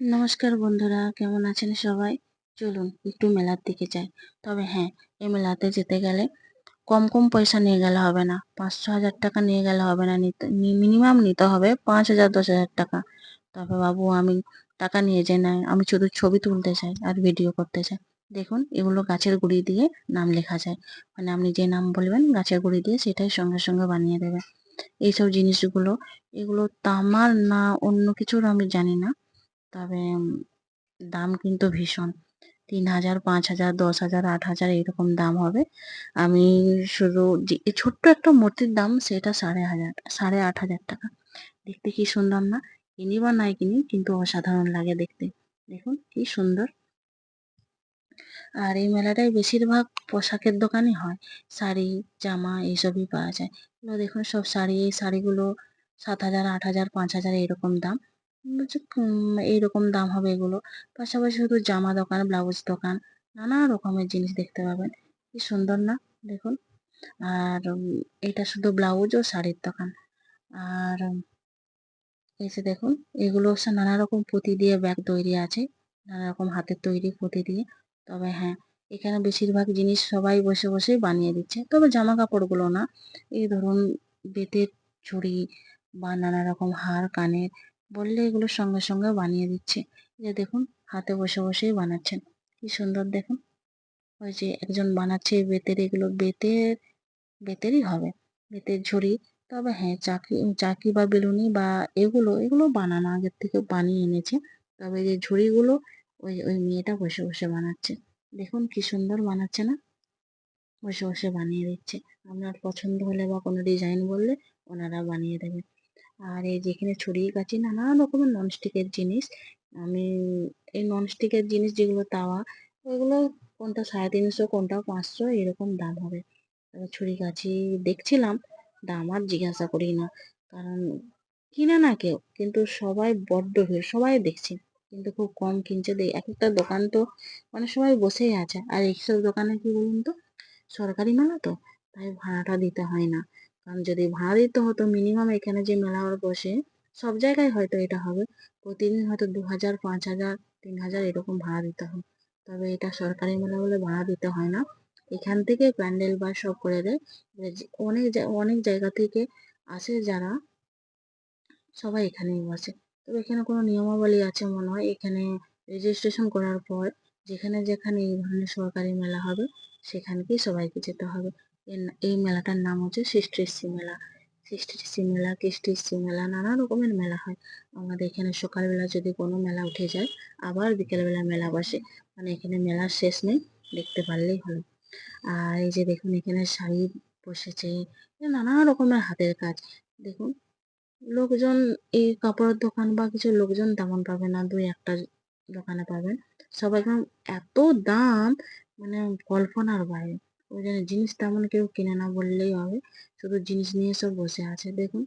নমস্কার বন্ধুরা, কেমন আছেন সবাই? চলুন একটু মেলার দিকে যাই। তবে হ্যাঁ এই মেলাতে যেতে গেলে কম কম পয়সা নিয়ে গেলে হবে না। পাঁচশো হাজার টাকা নিয়ে গেলে হবে না। নিতে মিনিমাম নিতে হবে পাঁচ হাজার, দশ হাজার টাকা। তবে বাবু, আমি টাকা নিয়ে যাই না, আমি শুধু ছবি তুলতে চাই আর ভিডিও করতে চাই। দেখুন, এগুলো গাছের গুঁড়ি দিয়ে নাম লেখা যায়। মানে আপনি যে নাম বলবেন, গাছের গুঁড়ি দিয়ে সেটাই সঙ্গে সঙ্গে বানিয়ে দেবে। এইসব জিনিসগুলো, এগুলো তামার না অন্য কিছুর আমি জানি না। তবে দাম কিন্তু ভীষণ। তিন হাজার, পাঁচ হাজার, দশ হাজার, আট হাজার এরকম দাম হবে। আমি শুধু যে ছোট্ট একটা মূর্তির দাম সেটা সাড়ে হাজার, সাড়ে আট হাজার টাকা। দেখতে কি সুন্দর না? কিনি বা নাই কিনি, কিন্তু অসাধারণ লাগে দেখতে। দেখুন, কি সুন্দর। আর এই মেলাটায় বেশিরভাগ পোশাকের দোকানই হয়। শাড়ি, জামা এইসবই পাওয়া যায়। দেখুন, সব শাড়ি এই শাড়িগুলো সাত হাজার, আট হাজার, পাঁচ হাজার এরকম দাম। এইরকম দাম হবে এগুলো। পাশাপাশি শুধু জামা দোকান, ব্লাউজ দোকান, নানা রকমের জিনিস দেখতে পাবেন। কি সুন্দর না? দেখুন। আর এটা শুধু ব্লাউজ ও শাড়ির দোকান। আর এসে দেখুন, এগুলো হচ্ছে নানা রকম পুঁতি দিয়ে ব্যাগ তৈরি আছে। নানা রকম হাতের তৈরি পুঁতি দিয়ে। তবে হ্যাঁ এখানে বেশিরভাগ জিনিস সবাই বসে বসেই বানিয়ে দিচ্ছে। তবে জামা কাপড়গুলো না, এই ধরুন বেতের চুড়ি বা নানা রকম হার, কানের বললে এগুলো সঙ্গে সঙ্গে বানিয়ে দিচ্ছে। যে দেখুন, হাতে বসে বসেই বানাচ্ছেন। কি সুন্দর দেখুন। ওই যে একজন বানাচ্ছে বেতের, এগুলো বেতের, বেতেরই হবে, বেতের ঝুড়ি। তবে হ্যাঁ চাকি চাকি বা বেলুনি বা এগুলো এগুলো বানানো আগের থেকে বানিয়ে এনেছে। তবে যে ঝুড়িগুলো, ওই ওই মেয়েটা বসে বসে বানাচ্ছে। দেখুন কি সুন্দর বানাচ্ছে না? বসে বসে বানিয়ে দিচ্ছে। আপনার পছন্দ হলে বা কোনো ডিজাইন বললে ওনারা বানিয়ে দেবে আর এই যেখানে ছড়িয়ে কাচি নানা রকমের ননস্টিকের জিনিস। আমি এই ননস্টিকের জিনিস যেগুলো তাওয়া ওইগুলো কোনটা সাড়ে তিনশো, কোনটা পাঁচশো, এরকম দাম হবে। ছুরি কাচি দেখছিলাম, দাম আর জিজ্ঞাসা করি না। কারণ কিনে না কেউ, কিন্তু সবাই বড্ড ভিড়, সবাই দেখছে। কিন্তু খুব কম কিনছে। এক একটা দোকান তো মানে সবাই বসেই আছে। আর এইসব দোকানে কি বলুন তো, সরকারি মেলা তো, তাই ভাড়াটা দিতে হয় না। কারণ যদি ভাড়া দিতে হতো মিনিমাম এখানে যে মেলা বসে, সব জায়গায় হয়তো এটা হবে। প্রতিদিন হয়তো দু হাজার পাঁচ হাজার তিন হাজার এরকম ভাড়া দিতে হয়। তবে এটা সরকারি মেলা বলে ভাড়া দিতে হয় না। এখান থেকে প্যান্ডেল বা সব করে দেয়। অনেক অনেক জায়গা থেকে আসে যারা, সবাই এখানেই বসে। তবে এখানে কোনো নিয়মাবলী আছে মনে হয়? এখানে রেজিস্ট্রেশন করার পর যেখানে যেখানে এই ধরনের সরকারি মেলা হবে, সেখানকেই সবাইকে যেতে হবে। এই মেলাটার নাম হচ্ছে সৃষ্টিশ্রী মেলা সৃষ্টিশ্রী মেলা কৃষ্টিশ্রী মেলা নানা রকমের মেলা হয়। আমাদের এখানে সকালবেলা যদি কোনো মেলা উঠে যায়, আবার বিকেলবেলা মেলা বসে। মানে এখানে মেলার শেষ নেই, দেখতে পারলেই হলো। আর এই যে দেখুন, এখানে শাড়ি বসেছে। নানা রকমের হাতের কাজ। দেখুন, লোকজন এই কাপড়ের দোকান বা কিছু লোকজন তেমন পাবে না, দুই একটা দোকানে পাবেন। সবাই এত দাম মানে কল্পনার বাইরে। ওই জন্য জিনিস তেমন কেউ কিনে না বললেই হবে। শুধু জিনিস নিয়ে সব বসে আছে, দেখুন।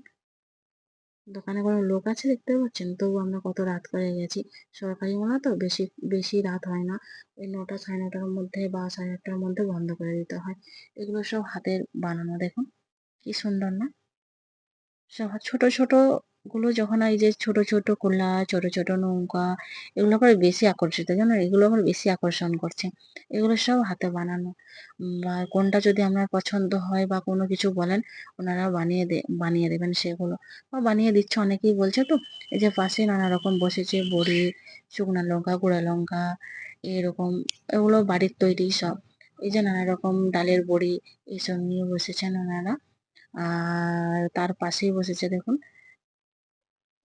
দোকানে কোনো লোক আছে দেখতে পাচ্ছেন? তবু আমরা কত রাত করে গেছি। সরকারি মেলা তো বেশি বেশি রাত হয় না। ওই নটা সাড়ে নটার মধ্যে বা সাড়ে আটটার মধ্যে বন্ধ করে দিতে হয়। এগুলো সব হাতের বানানো, দেখুন। কি সুন্দর না? সব ছোট ছোট গুলো যখন এই যে ছোট ছোট কোলা, ছোট ছোট নৌকা, এগুলো করে বেশি আকর্ষিত, জানো? এগুলো আমার বেশি আকর্ষণ করছে। এগুলো সব হাতে বানানো। বা কোনটা যদি আপনার পছন্দ হয় বা কোনো কিছু বলেন, ওনারা বানিয়ে দে, বানিয়ে দেবেন সেগুলো। বা বানিয়ে দিচ্ছে অনেকেই বলছে তো, এই যে পাশে নানা রকম বসেছে বড়ি, শুকনা লঙ্কা, গুঁড়া লঙ্কা, এরকম, এগুলো বাড়ির তৈরি সব। এই যে নানা রকম ডালের বড়ি এইসব নিয়ে বসেছেন ওনারা। আর তার পাশেই বসেছে দেখুন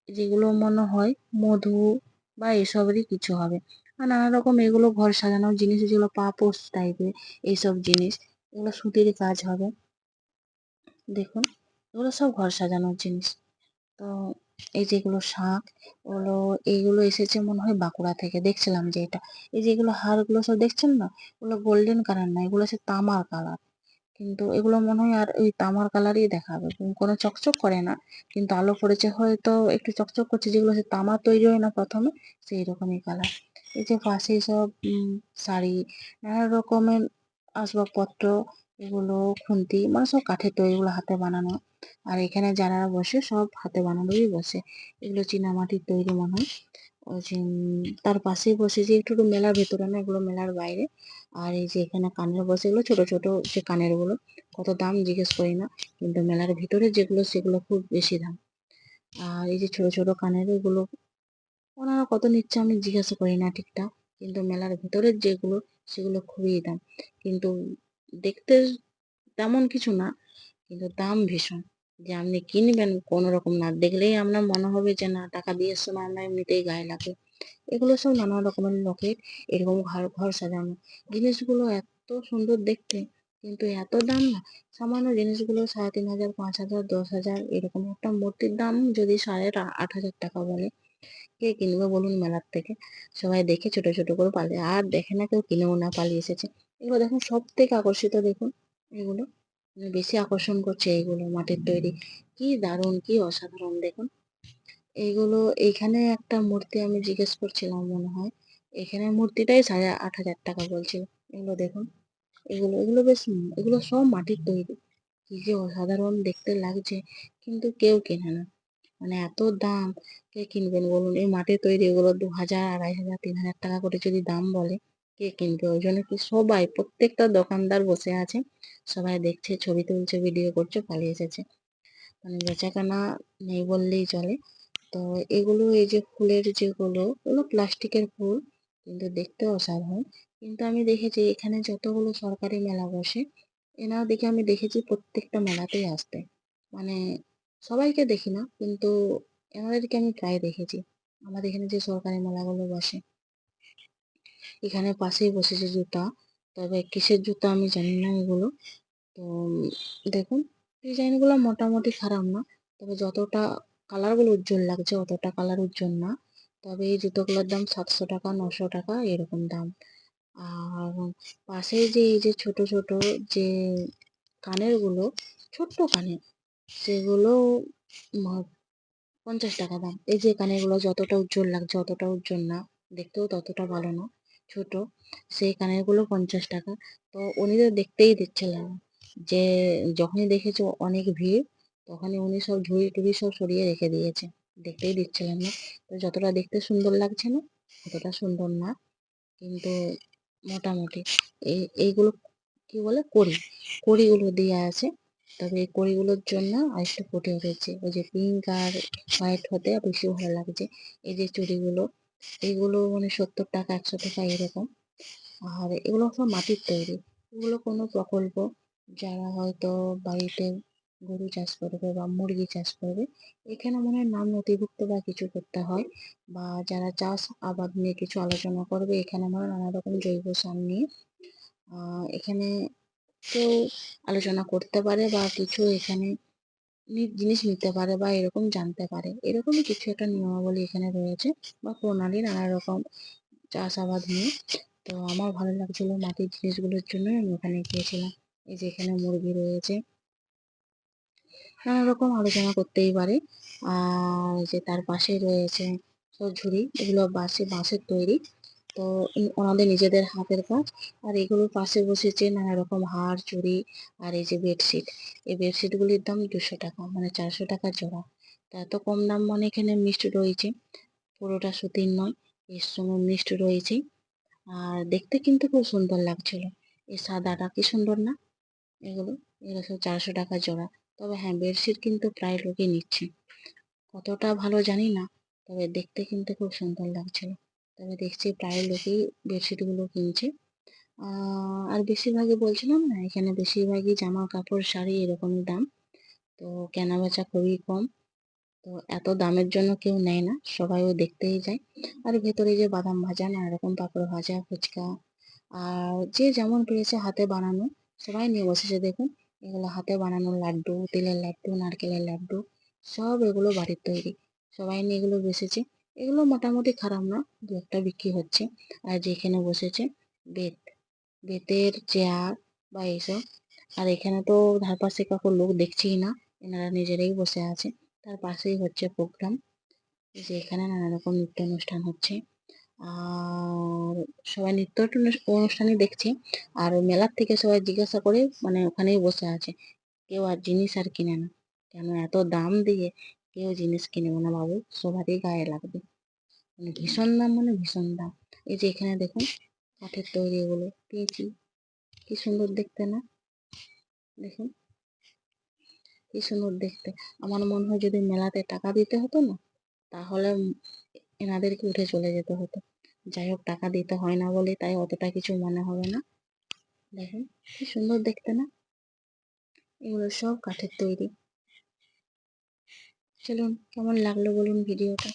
যেগুলো মনে হয় মধু বা এসবেরই কিছু হবে। আর নানা রকম এগুলো ঘর সাজানোর জিনিস, যেগুলো পাপোশ টাইপের এইসব জিনিস, এগুলো সুতির কাজ হবে। দেখুন, এগুলো সব ঘর সাজানোর জিনিস। তো এই যেগুলো শাঁখ ওগুলো এইগুলো এসেছে মনে হয় বাঁকুড়া থেকে, দেখছিলাম যে এটা। এই যেগুলো হারগুলো সব দেখছেন না? ওগুলো গোল্ডেন কালার না, এগুলো হচ্ছে তামার কালার কিন্তু এগুলো মনে হয় আর ওই তামার কালারই দেখাবে। কোনো চকচক করে না। কিন্তু আলো পড়েছে হয়তো একটু চকচক করছে, যেগুলো হচ্ছে তামা তৈরি হয় না প্রথমে সেই রকমই কালার। এই যে পাশে সব শাড়ি, নানা রকমের আসবাবপত্র, এগুলো খুন্তি মানে সব কাঠের তৈরি এগুলো হাতে বানানো। আর এখানে যারা বসে সব হাতে বানানোই বসে। এগুলো চীনামাটির তৈরি মনে হয়। তার পাশেই বসেছি একটু মেলার ভেতরে না এগুলো মেলার বাইরে। আর এই যে এখানে কানের বসে এগুলো ছোট ছোট যে কানেরগুলো কত দাম জিজ্ঞেস করি না, কিন্তু মেলার ভিতরে যেগুলো সেগুলো খুব বেশি দাম। আর এই যে ছোট ছোট কানের এগুলো, ওনারা কত নিচ্ছে আমি জিজ্ঞাসা করি না ঠিকঠাক, কিন্তু মেলার ভিতরের যেগুলো, সেগুলো খুবই দাম। কিন্তু দেখতে তেমন কিছু না, কিন্তু দাম ভীষণ। যে আপনি কিনবেন কোনো রকম না, দেখলেই আপনার মনে হবে যে না, টাকা দিয়ে সময় আমরা এমনিতেই গায়ে লাগবে। এগুলো সব নানা রকমের লোকের এরকম ঘর ঘর সাজানো। জিনিসগুলো এত সুন্দর দেখতে, কিন্তু এত দাম না। সামান্য জিনিসগুলো সাড়ে তিন হাজার, পাঁচ হাজার, দশ হাজার এরকম একটা মূর্তির দাম যদি সাড়ে আট হাজার টাকা বলে, কে কিনবে বলুন মেলার থেকে? সবাই দেখে ছোট ছোট করে পালিয়ে, আর দেখে না কেউ কিনেও না পালিয়ে এসেছে। এগুলো দেখুন সব থেকে আকর্ষিত দেখুন, এগুলো। মানে বেশি আকর্ষণ করছে এইগুলো মাটির তৈরি। কি দারুণ কি অসাধারণ দেখুন। এইগুলো এইখানে একটা মূর্তি আমি জিজ্ঞেস করছিলাম মনে হয়। এখানে মূর্তিটাই সাড়ে আট হাজার টাকা বলছিল। এগুলো দেখুন এগুলো এগুলো বেশ এগুলো সব মাটির তৈরি। কি যে অসাধারণ দেখতে লাগছে কিন্তু কেউ কেনে না। মানে এত দাম কে কিনবেন বলুন? এই মাটির তৈরি এগুলো দু হাজার আড়াই হাজার তিন হাজার টাকা করে যদি দাম বলে কে কিনবে ওই জন্য কি সবাই, প্রত্যেকটা দোকানদার বসে আছে। সবাই দেখছে, ছবি তুলছে ভিডিও করছে, পালিয়ে এসেছে মানে বেচাকেনা নেই বললেই চলে। তো এগুলো এই যে ফুলের যেগুলো ওগুলো প্লাস্টিকের ফুল, কিন্তু দেখতে অসাধারণ। কিন্তু আমি দেখেছি এখানে যতগুলো সরকারি মেলা বসে এনারা দেখে আমি দেখেছি প্রত্যেকটা মেলাতেই আসতে। মানে সবাইকে দেখি না, কিন্তু এনাদেরকে আমি প্রায় দেখেছি। আমাদের এখানে যে সরকারি মেলাগুলো বসে এখানে পাশেই বসেছে জুতা। তবে কিসের জুতা আমি জানি না এগুলো। তো, দেখুন, ডিজাইনগুলো মোটামুটি খারাপ না। তবে যতটা কালারগুলো উজ্জ্বল লাগছে, অতটা কালার উজ্জ্বল না। তবে এই জুতোগুলোর দাম সাতশো টাকা, নশো টাকা, এরকম দাম। আর পাশে যে, এই যে ছোট ছোট যে কানেরগুলো ছোট্ট কানের, সেগুলো পঞ্চাশ টাকা দাম। এই যে কানেরগুলো যতটা উজ্জ্বল লাগছে, অতটা উজ্জ্বল না। দেখতেও ততটা ভালো না। ছোট সেই কানেরগুলো পঞ্চাশ টাকা। তো উনি তো দেখতেই দিচ্ছিলেন না যে, যখনই দেখেছে অনেক ভিড়, তখনই উনি সব ঝুড়ি টুড়ি সব সরিয়ে রেখে দিয়েছে। দেখতেই দিচ্ছিলেন না। তো যতটা দেখতে সুন্দর লাগছে না, অতটা সুন্দর না, কিন্তু মোটামুটি। এই এইগুলো কি বলে? কড়ি। কড়িগুলো দেওয়া আছে। তবে এই কড়িগুলোর জন্য আরেকটু ফুটে উঠেছে। ওই যে পিঙ্ক আর হোয়াইট হতে বেশি ভালো লাগছে। এই যে চুড়িগুলো এইগুলো মানে সত্তর টাকা একশো টাকা এরকম। আর এগুলো সব মাটির তৈরি। এগুলো কোনো প্রকল্প যারা হয়তো বাড়িতে গরু চাষ করবে বা মুরগি চাষ করবে, এখানে মনে হয় নাম নথিভুক্ত বা কিছু করতে হয় বা যারা চাষ আবাদ নিয়ে কিছু আলোচনা করবে, এখানে মনে নানা রকম জৈব সার নিয়ে এখানে কেউ আলোচনা করতে পারে বা কিছু এখানে জিনিস নিতে পারে বা এরকম জানতে পারে। এরকমই কিছু একটা নিয়মাবলী এখানে রয়েছে বা প্রণালী নানা রকম চাষাবাদ নিয়ে। তো আমার ভালো লাগছিল মাটির জিনিসগুলোর জন্য আমি ওখানে গিয়েছিলাম। এই যে এখানে মুরগি রয়েছে। নানা রকম আলোচনা করতেই পারে। আর যে তার পাশে রয়েছে ঝুড়ি এগুলো বাঁশে বাঁশের তৈরি। তো ওনাদের নিজেদের হাতের কাজ। আর এগুলোর পাশে বসেছে নানা রকম হার চুড়ি আর এই যে বেডশিট এই বেডশিটগুলির দাম দুশো টাকা মানে চারশো টাকা জোড়া। তা এত কম দাম মানে এখানে মিষ্টি রয়েছে। পুরোটা সুতির নয়, এর সঙ্গে মিষ্টি রয়েছে। আর দেখতে কিন্তু খুব সুন্দর লাগছিল। এই সাদাটা কি সুন্দর না? এগুলো এগুলো সব চারশো টাকা জোড়া। তবে হ্যাঁ বেডশিট কিন্তু প্রায় লোকই নিচ্ছে। কতটা ভালো জানি না, তবে দেখতে কিন্তু খুব সুন্দর লাগছিল। তবে দেখছি প্রায় লোকেই বেডশিটগুলো কিনছে। আর বেশিরভাগই বলছিলাম না, এখানে বেশিরভাগই জামা কাপড় শাড়ি এরকমই দাম। তো কেনা বেচা খুবই কম। তো এত দামের জন্য কেউ নেয় না, সবাইও দেখতেই যায়। আর ভেতরে যে বাদাম ভাজা নানা রকম পাঁপড় ভাজা, ফুচকা, আর যে যেমন পেরেছে হাতে বানানো, সবাই নিয়ে বসেছে দেখুন। এগুলো হাতে বানানো লাড্ডু, তেলের লাড্ডু, নারকেলের লাড্ডু, সব এগুলো বাড়ির তৈরি। সবাই নিয়ে এগুলো বসেছে এগুলো মোটামুটি খারাপ না, দু একটা বিক্রি হচ্ছে। আর যেখানে বসেছে, বেত, বেতের চেয়ার বা এইসব। আর এখানে তো ধারপাশে কাকুর লোক দেখছেই না, এনারা নিজেরাই বসে আছে। তার পাশেই হচ্ছে প্রোগ্রাম, যে এখানে নানা রকম নৃত্য অনুষ্ঠান হচ্ছে। আর সবাই নৃত্য অনুষ্ঠানই দেখছে। আর মেলার থেকে সবাই জিজ্ঞাসা করে মানে ওখানেই বসে আছে। কেউ আর জিনিস আর কিনে না। কেন এত দাম দিয়ে কেউ জিনিস কিনবে না বাবু সবারই গায়ে লাগবে। মানে ভীষণ দাম মানে ভীষণ দাম। এই যে এখানে দেখুন, কাঠের তৈরি এগুলো পেয়েছি কি সুন্দর দেখতে না? দেখুন, কি সুন্দর দেখতে। আমার মনে হয় যদি মেলাতে টাকা দিতে হতো না, তাহলে এনাদেরকে উঠে চলে যেতে হতো। যাই হোক, টাকা দিতে হয় না বলে তাই অতটা কিছু মনে হবে না। দেখুন, কি সুন্দর দেখতে না? এগুলো সব কাঠের তৈরি। চলুন কেমন লাগল বলুন ভিডিওটা